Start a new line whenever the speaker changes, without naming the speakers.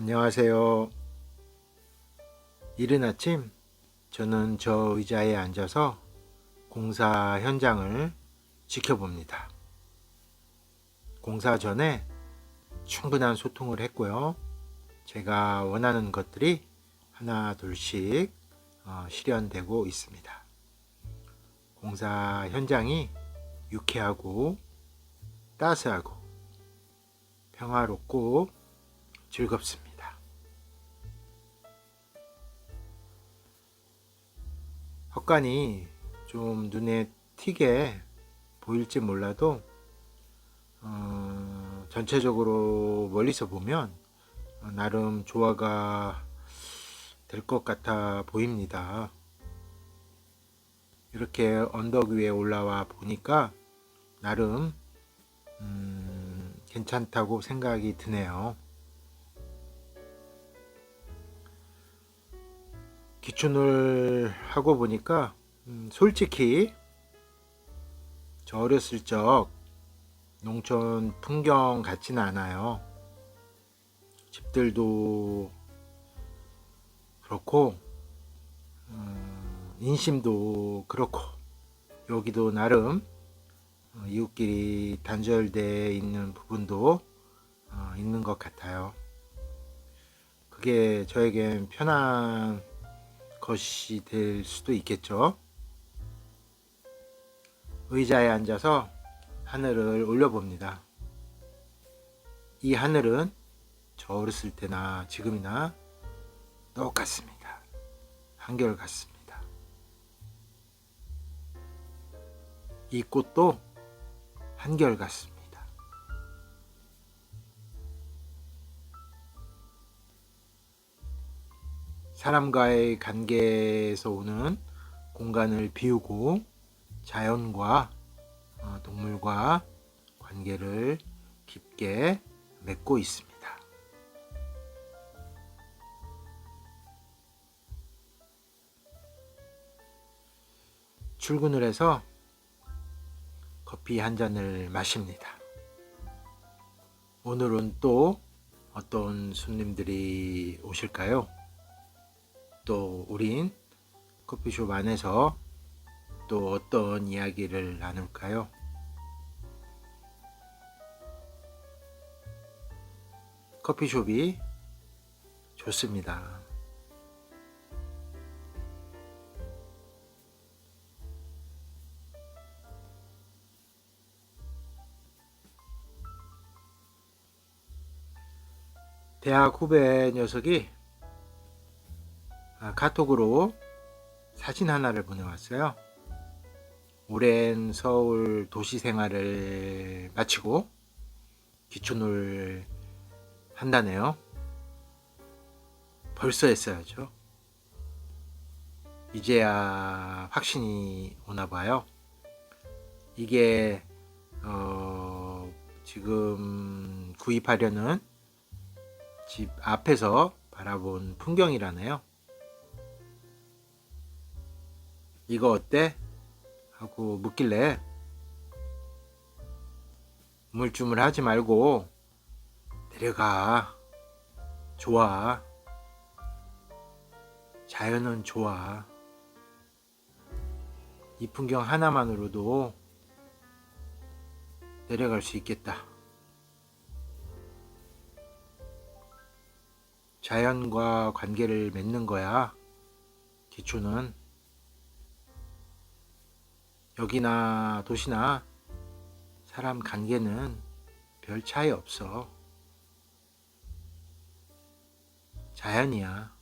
안녕하세요. 이른 아침 저는 저 의자에 앉아서 공사 현장을 지켜봅니다. 공사 전에 충분한 소통을 했고요. 제가 원하는 것들이 하나 둘씩 어, 실현되고 있습니다. 공사 현장이 유쾌하고 따스하고 평화롭고 즐겁습니다. 헛간이 좀 눈에 튀게 보일지 몰라도 어, 전체적으로 멀리서 보면 어, 나름 조화가 될 것 같아 보입니다. 이렇게 언덕 위에 올라와 보니까 나름 음, 괜찮다고 생각이 드네요. 기춘을 하고 보니까 음, 솔직히 저 어렸을 적 농촌 풍경 같지는 않아요. 집들도 그렇고 음, 인심도 그렇고 여기도 나름 어, 이웃끼리 단절되어 있는 부분도 어, 있는 것 같아요. 그게 저에겐 편한 것이 될 수도 있겠죠. 의자에 앉아서 하늘을 올려봅니다. 이 하늘은 저 어렸을 때나 지금이나 똑같습니다. 한결 같습니다. 이 꽃도 한결 같습니다. 사람과의 관계에서 오는 공간을 비우고 자연과 어, 동물과 관계를 깊게 맺고 있습니다. 출근을 해서 커피 한 잔을 마십니다. 오늘은 또 어떤 손님들이 오실까요? 또 우린 커피숍 안에서 또 어떤 이야기를 나눌까요? 커피숍이 좋습니다. 대학 후배 녀석이 아, 카톡으로 사진 하나를 보내왔어요. 오랜 서울 도시 생활을 마치고 기촌을 한다네요. 벌써 했어야죠. 이제야 확신이 오나 봐요. 이게 어, 지금 구입하려는 집 앞에서 바라본 풍경이라네요. 이거 어때? 하고 묻길래 우물쭈물 하지 말고 내려가. 좋아. 자연은 좋아. 이 풍경 하나만으로도 내려갈 수 있겠다. 자연과 관계를 맺는 거야. 기초는 여기나 도시나 사람 관계는 별 차이 없어. 자연이야.